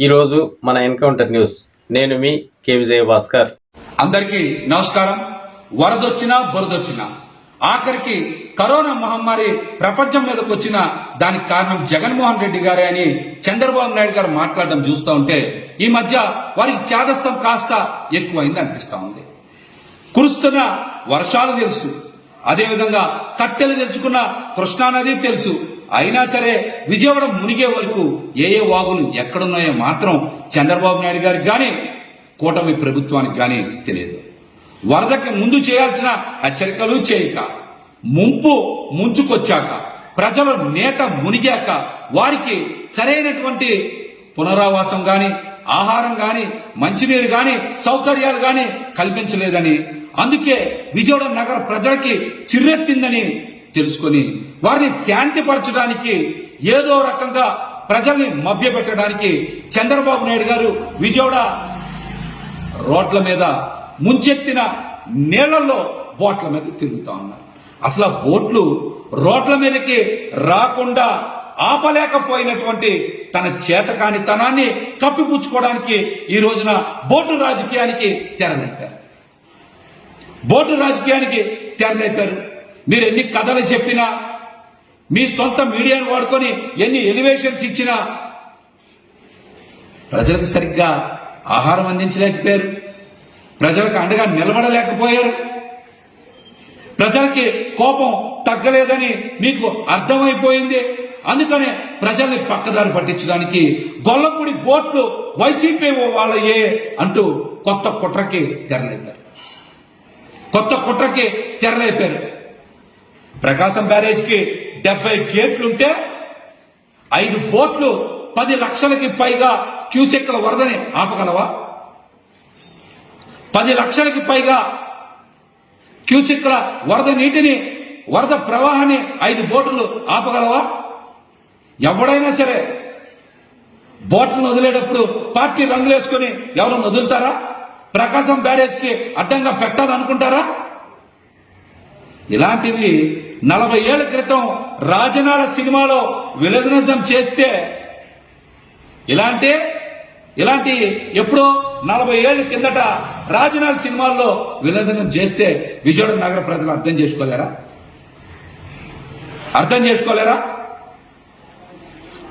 ఈరోజు మన encounter news. నేను మీ కే విజయ భాస్కర్ అందరికీ నమస్కారం. వరదొచ్చినా బురదొచ్చినా. ఆఖరికి కరోనా మహమ్మారి ప్రపంచం మీదకి వచ్చిన దానికి కారణం జగన్మోహన్ రెడ్డి గారే అని చంద్రబాబు నాయుడు గారు మాట్లాడడం చూస్తూ ఉంటే ఈ మధ్య వారికి చేదస్తం కాస్త ఎక్కువైంది అనిపిస్తా ఉంది. కురుస్తున్న వర్షాలు తెలుసు. అదేవిధంగా కట్టెలు తెచ్చుకున్న కృష్ణానది తెలుసు. అయినా సరే విజయవాడ మునిగే వరకు ఏ ఏ వాగులు ఎక్కడున్నాయో మాత్రం చంద్రబాబు నాయుడు గారికి కానీ కూటమి ప్రభుత్వానికి కానీ తెలియదు. వరదకి ముందు చేయాల్సిన హెచ్చరికలు చేయక ముంపు ముంచుకొచ్చాక ప్రజలు నేట మునిగాక వారికి సరైనటువంటి పునరావాసం కానీ ఆహారం కానీ మంచినీరు కానీ సౌకర్యాలు కానీ కల్పించలేదని అందుకే విజయవాడ నగర ప్రజలకి చిర్రెత్తిందని తెలుసుకొని వారిని శాంతిపరచడానికి ఏదో రకంగా ప్రజల్ని మభ్యపెట్టడానికి చంద్రబాబు నాయుడు గారు విజయవాడ రోడ్ల మీద ముంచెత్తిన నీళ్ళలో బోట్ల మీద తిరుగుతా ఉన్నారు. అసలు ఆ బోట్లు రోడ్ల మీదకి రాకుండా ఆపలేకపోయినటువంటి తన చేతకాని తనాన్ని కప్పిపుచ్చుకోవడానికి ఈ రోజున బోటు రాజకీయానికి తెరలేపారు. బోటు రాజకీయానికి తెరలేపారు. మీరు ఎన్ని కథలు చెప్పినా మీ సొంత మీడియాను వాడుకొని ఎన్ని ఎలివేషన్స్ ఇచ్చినా ప్రజలకు సరిగ్గా ఆహారం అందించలేకపోయారు. ప్రజలకు అండగా నిలబడలేకపోయారు. ప్రజలకి కోపం తగ్గలేదని మీకు అర్థమైపోయింది. అందుకనే ప్రజల్ని పక్కదారి పట్టించడానికి గొల్లపూడి బోట్లు వైసీపీ వాళ్ళయే అంటూ కొత్త కుట్రకి తెరలేపారు. కొత్త కుట్రకి తెరలేపారు. ప్రకాశం బ్యారేజ్కి డెబ్బై గేట్లుంటే ఐదు బోట్లు పది లక్షలకి పైగా క్యూసెక్ల వరదని ఆపగలవా? పది లక్షలకి పైగా క్యూసెక్ల వరద నీటిని వరద ప్రవాహాన్ని ఐదు బోట్లు ఆపగలవా? ఎవడైనా సరే బోట్లను వదిలేటప్పుడు పార్టీ రంగులేసుకుని ఎవరు వదులుతారా? ప్రకాశం బ్యారేజ్కి అడ్డంగా పెట్టాలనుకుంటారా? ఇలాంటివి నలభై ఏళ్ళ క్రితం రాజనాల సినిమాలో విలజనిజం చేస్తే ఇలాంటి ఇలాంటి ఎప్పుడో నలభై ఏళ్ళ కిందట రాజనాల సినిమాల్లో విలజనం చేస్తే విజయవాడ నగర ప్రజలు అర్థం చేసుకోలేరా? అర్థం చేసుకోలేరా?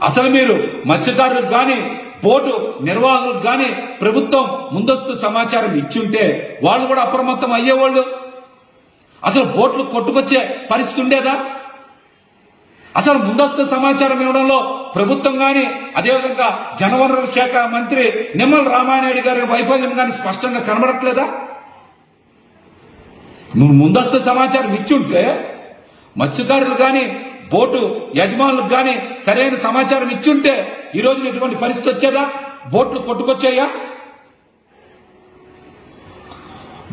అసలు మీరు మత్స్యకారులకు కానీ బోటు నిర్వాహకులకు కానీ ప్రభుత్వం ముందస్తు సమాచారం ఇచ్చుంటే వాళ్ళు కూడా అప్రమత్తం అయ్యేవాళ్ళు. అసలు బోట్లు కొట్టుకొచ్చే పరిస్థితి ఉండేదా? అసలు ముందస్తు సమాచారం ఇవ్వడంలో ప్రభుత్వం గాని అదేవిధంగా జనవనరుల శాఖ మంత్రి నిమ్మల రామానాయుడు గారి వైఫల్యం గాని స్పష్టంగా కనబడట్లేదా? నువ్వు ముందస్తు సమాచారం ఇచ్చుంటే మత్స్యకారులు గాని బోటు యజమానులకు గాని సరైన సమాచారం ఇచ్చుంటే ఈ రోజు ఇటువంటి పరిస్థితి వచ్చేదా? బోట్లు కొట్టుకొచ్చాయా?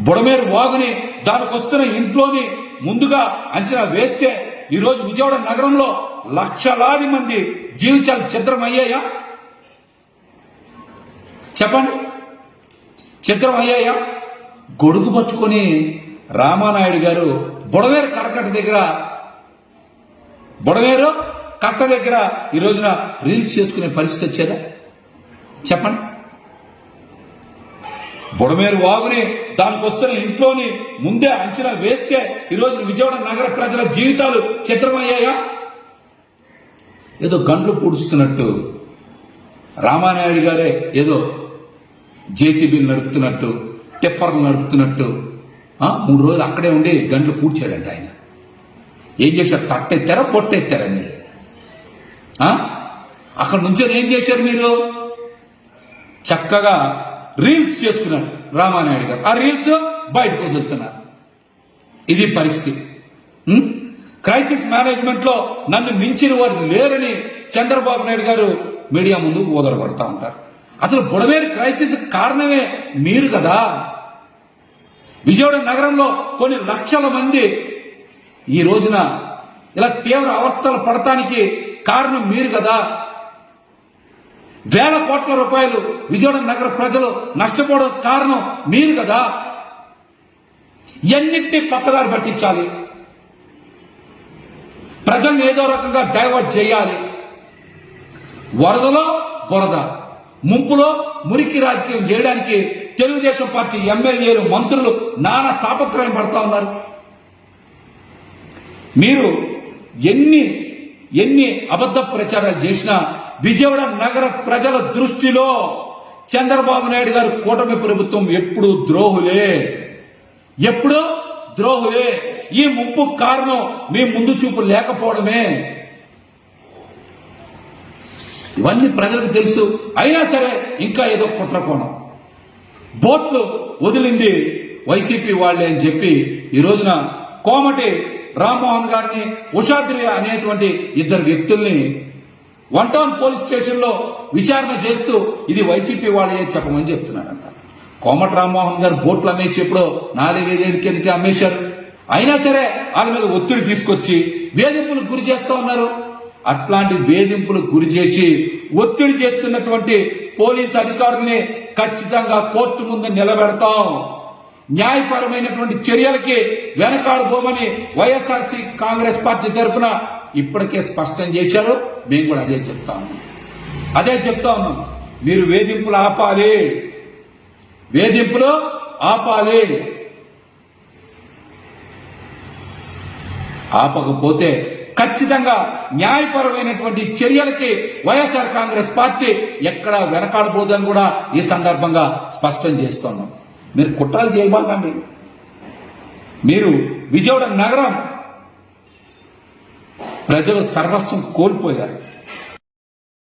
బుడమేరు వాగుని దానికి వస్తున్న ఇన్ఫ్లోని ముందుగా అంచనా వేస్తే ఈరోజు విజయవాడ నగరంలో లక్షలాది మంది జీవితాలు చిత్రం అయ్యాయా చెప్పండి. చిత్రం అయ్యాయా గొడుగు పట్టుకొని రామానాయుడు గారు బుడమేరు కరకట దగ్గర బుడమేరు కట్ట దగ్గర ఈ రోజున రీల్స్ చేసుకునే పరిస్థితి వచ్చేదా? చెప్పండి. బుడమేరు వాగుని దానికి వస్తున్న ఇంట్లోని ముందే అంచనా వేస్తే ఈ విజయవాడ నగర ప్రజల జీవితాలు చిత్రమయ్యాయా? ఏదో గండ్లు పూడుస్తున్నట్టు రామానాయుడు గారే ఏదో జేసీబీలు నడుపుతున్నట్టు టిప్పర్లు నడుపుతున్నట్టు మూడు రోజులు అక్కడే ఉండి గండ్లు పూడ్చాడంట ఆయన. ఏం చేశారు? తట్టెత్తారా పొట్టెత్తారా మీరు? అక్కడ నుంచి ఏం చేశారు మీరు? చక్కగా రీల్స్ చేసుకున్నారు రామానాయుడు గారు. ఆ రీల్స్ బయటకు వదులుతున్నారు. ఇది పరిస్థితి. క్రైసిస్ మేనేజ్మెంట్లో నన్ను మించిన వారు లేరని చంద్రబాబు నాయుడు గారు మీడియా ముందు ఊదరగొడతా ఉంటారు. అసలు బుడమేరు క్రైసిస్ కారణమే మీరు కదా? విజయవాడ నగరంలో కొన్ని లక్షల మంది ఈ రోజున ఇలా తీవ్ర అవస్థలు పడటానికి కారణం మీరు కదా? వేల కోట్ల రూపాయలు విజయవాడ నగర ప్రజలు నష్టపోవడం కారణం మీరు కదా? ఎన్నింటి పక్కదారి పట్టించాలి? ప్రజల్ని ఏదో రకంగా డైవర్ట్ చేయాలి. వరదలో బురద ముంపులో మురికి రాజకీయం చేయడానికి తెలుగుదేశం పార్టీ ఎమ్మెల్యేలు మంత్రులు నానా తాపత్రయం పడతా ఉన్నారు. మీరు ఎన్ని ఎన్ని అబద్ధ ప్రచారాలు చేసినా విజయవాడ నగర ప్రజల దృష్టిలో చంద్రబాబు నాయుడు గారు కూటమి ప్రభుత్వం ఎప్పుడు ద్రోహులే. ఎప్పుడు ద్రోహులే. ఈ ముప్పు కారణం మీ ముందు చూపు లేకపోవడమే. ఇవన్నీ ప్రజలకు తెలుసు. అయినా సరే ఇంకా ఏదో కుట్రకోణం. బోట్లు వదిలింది వైసీపీ వాళ్ళే అని చెప్పి ఈ రోజున కోమటి రామ్మోహన్ గారిని ఉషాద్రి అనేటువంటి ఇద్దరు వ్యక్తుల్ని వన్ టౌన్ పోలీస్ స్టేషన్లో విచారణ చేస్తూ ఇది వైసీపీ వాళ్ళే చెప్పమని చెప్తున్నారంట. కోమటి రామ్మోహన్ గారు బోట్లు అమ్మేసి ఎప్పుడో నాలుగైదేళ్ళ కిందకి అమ్మేశారు? అయినా సరే వాళ్ళ మీద ఒత్తిడి తీసుకొచ్చి వేధింపులకు గురి చేస్తూ ఉన్నారు. అట్లాంటి వేధింపులకు గురి చేసి ఒత్తిడి చేస్తున్నటువంటి పోలీస్ అధికారుల్ని ఖచ్చితంగా కోర్టు ముందు నిలబెడతాం. న్యాయపరమైనటువంటి చర్యలకి వెనకాడబోమని వైఎస్ఆర్సీ కాంగ్రెస్ పార్టీ తరఫున ఇప్పటికే స్పష్టం చేశారు. మేము కూడా అదే చెప్తాము అదే చెప్తాము మీరు వేధింపులు ఆపాలి. వేధింపులు ఆపాలి. ఆపకపోతే ఖచ్చితంగా న్యాయపరమైనటువంటి చర్యలకి వైఎస్ఆర్ కాంగ్రెస్ పార్టీ ఎక్కడ వెనకాడబోదని కూడా ఈ సందర్భంగా స్పష్టం చేస్తున్నాం. మీరు కుట్రలు చేయబాకండి మీరు విజయవాడ నగరం ప్రజలు సర్వస్వం కోల్పోయారు.